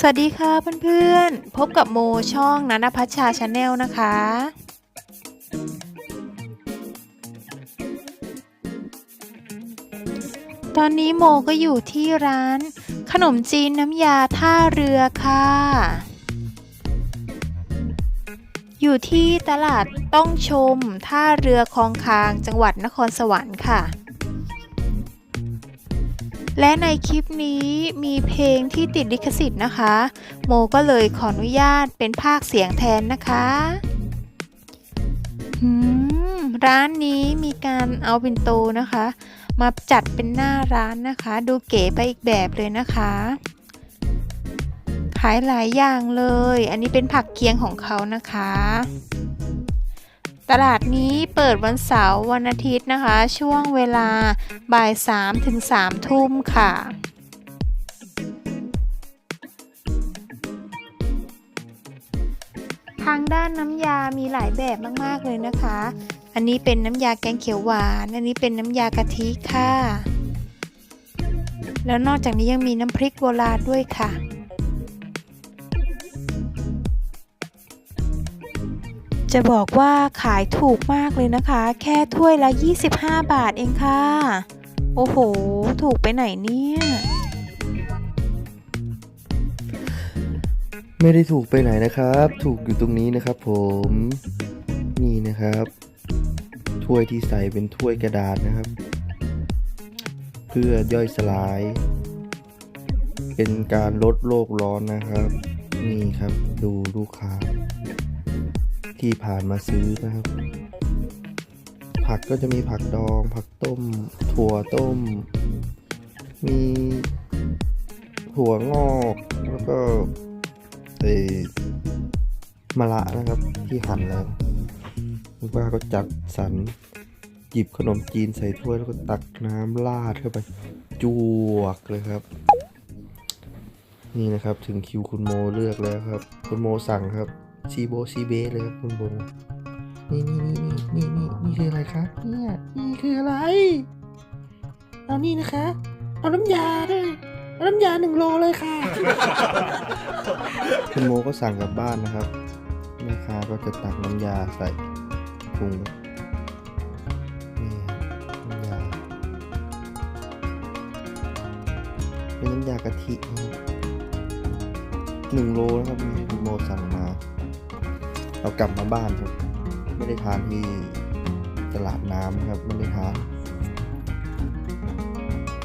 สวัสดีค่ะเพื่อนๆ พบกับโมช่องนันพัชชาชาแนลนะคะ ตอนนี้โมก็อยู่ที่ร้าน ขนมจีนน้ำยาท่าเรือค่ะ อยู่ที่ตลาดต้องชมท่าเรือคลองคางจังหวัดนครสวรรค์ค่ะ และในคลิปนี้มีเพลงที่ติดลิขสิทธิ์นะคะ โมก็เลยขออนุญาตเป็นภาคเสียงแทนนะคะหืมร้านนี้มีการเอาปินโตนะคะ มาจัดเป็นหน้าร้านนะคะ ดูเก๋ไปอีกแบบเลยนะคะ ขายหลายอย่างเลย อันนี้เป็นผักเคียงของเขานะคะ ตลาดนี้เปิดวันเสาร์วันอาทิตย์นะคะ ช่วงเวลาบ่าย3ถึง3ทุ่มค่ะทางด้านน้ำยามีหลายแบบมาก ๆ เลยนะคะ อันนี้เป็นน้ำยาแกงเขียวหวาน อันนี้เป็นน้ำยากะทิค่ะ แล้วนอกจากนี้ยังมีน้ำพริกโบราณด้วยค่ะ จะบอกว่าขายถูกมากเลยนะคะ แค่ถ้วยละ 25 บาทเองค่ะ โอ้โห ถูกไปไหนเนี่ย ไม่ได้ถูกไปไหนนะครับ ถูกอยู่ตรงนี้นะครับผม นี่นะครับ ถ้วยที่ใส่เป็นถ้วยกระดาษนะครับ เพื่อย่อยสลาย เป็นการลดโลกร้อนนะครับ นี่ครับ ดูลูกค้า ที่ผ่านมาซื้อนะครับ ผักก็จะมีผักดอง ผักต้ม ถั่วต้ม มีถั่วงอกแล้วก็เอมะระนะครับที่หั่นแล้วคุณป้าก็จัดสรรหยิบขนมจีนใส่ถ้วยแล้วก็ตักน้ำราดเข้าไปจวกเลยครับ นี่นะครับถึงคิวคุณโมเลือกแล้วครับ คุณโมสั่งครับ ชีโบชีเบเลยครับคุณโมนี่นี่นี่นี่นี่นี่คืออะไรคะเนี่ยนี่คืออะไร เอานี่นะคะ เอาน้ำยาด้วยเอาน้ำยาหนึ่งโลเลยค่ะ คุณโมก็สั่งกลับบ้านนะครับแม่ค้าก็จะตักน้ำยาใส่ถุงนี่น้ำยาเป็นน้ำยากะทินะครับหนึ่งโลนะครับคุณโมสั่งมา เรากลับมาบ้านครับ ไม่ได้ทานที่ตลาดน้ำครับไม่ได้ทาน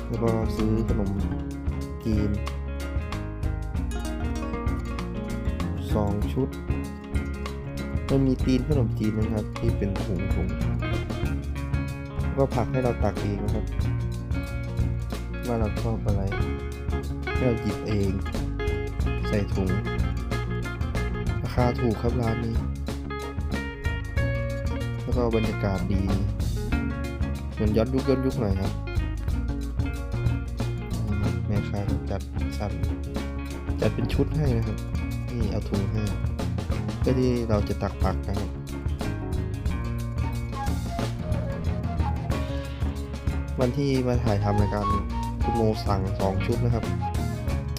แล้วก็ซื้อขนมจีนสองชุดมันมีตีนขนมจีนนะครับ ที่เป็นถุงถุงก็ผักให้เราตักเองนะครับ ว่าเราชอบอะไรให้เราหยิบเอง ใส่ถุง คาถูกครับร้านนี้ แล้วก็บรรยากาศดีเหมือนย้อนยุคย้อนยุคหน่อยครับแม่ค้าจัดสั่นจัดเป็นชุดให้นะครับ นี่เอาถุงให้เพื่อที่เราจะตักผักนะครับวันที่มาถ่ายทำรายการคุณโมสั่งสองชุดนะครับ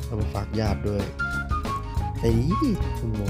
เอาไปฝากญาติด้วยใจดีคุณโม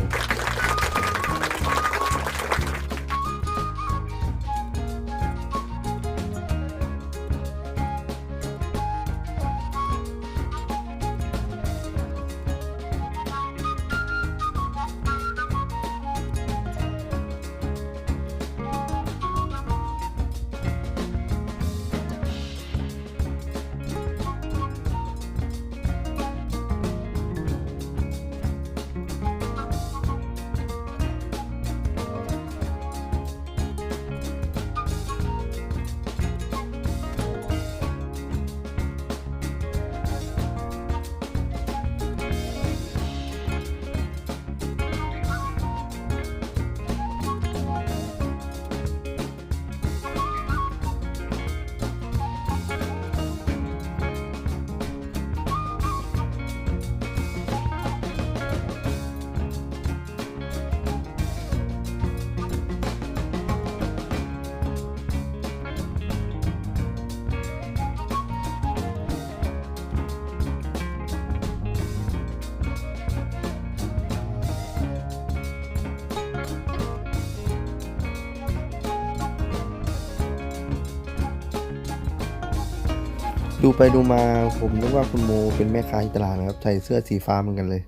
ดูไปดูมาผมนึกว่าคุณโมเป็นแม่ค้าที่ตลาดนะครับ ใส่เสื้อสีฟ้าเหมือนกันเลย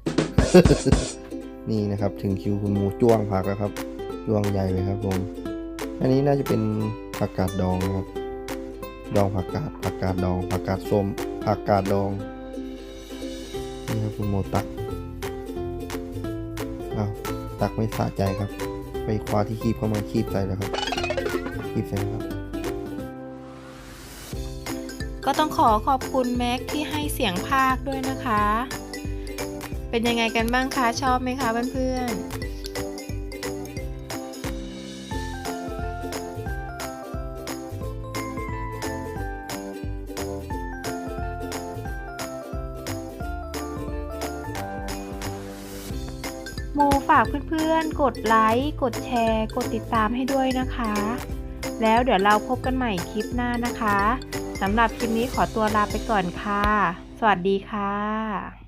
นี่นะครับ ถึงคิวคุณโมจ้วงผักแล้วครับจ้วงใหญ่เลยครับผม อันนี้น่าจะเป็นผักกาดดองนะครับ ดองผักกาดผักกาดดองผักกาดส้มผักกาดดอง นี่ครับคุณโมตักอ้าวตักไม่สะใจครับ ไปคว้าที่คีบเข้ามาคีบใส่แล้วครับคีบใส่ครับ ก็ต้องขอขอบคุณแม็กที่ให้เสียงภาคด้วยนะคะ เป็นยังไงกันบ้างคะ ชอบไหมคะเพื่อนๆโมฝากเพื่อนๆ กดไลค์ กดแชร์ กดติดตามให้ด้วยนะคะ แล้วเดี๋ยวเราพบกันใหม่คลิปหน้านะคะ สำหรับคลิปนี้ขอตัวลาไปก่อนค่ะ สวัสดีค่ะ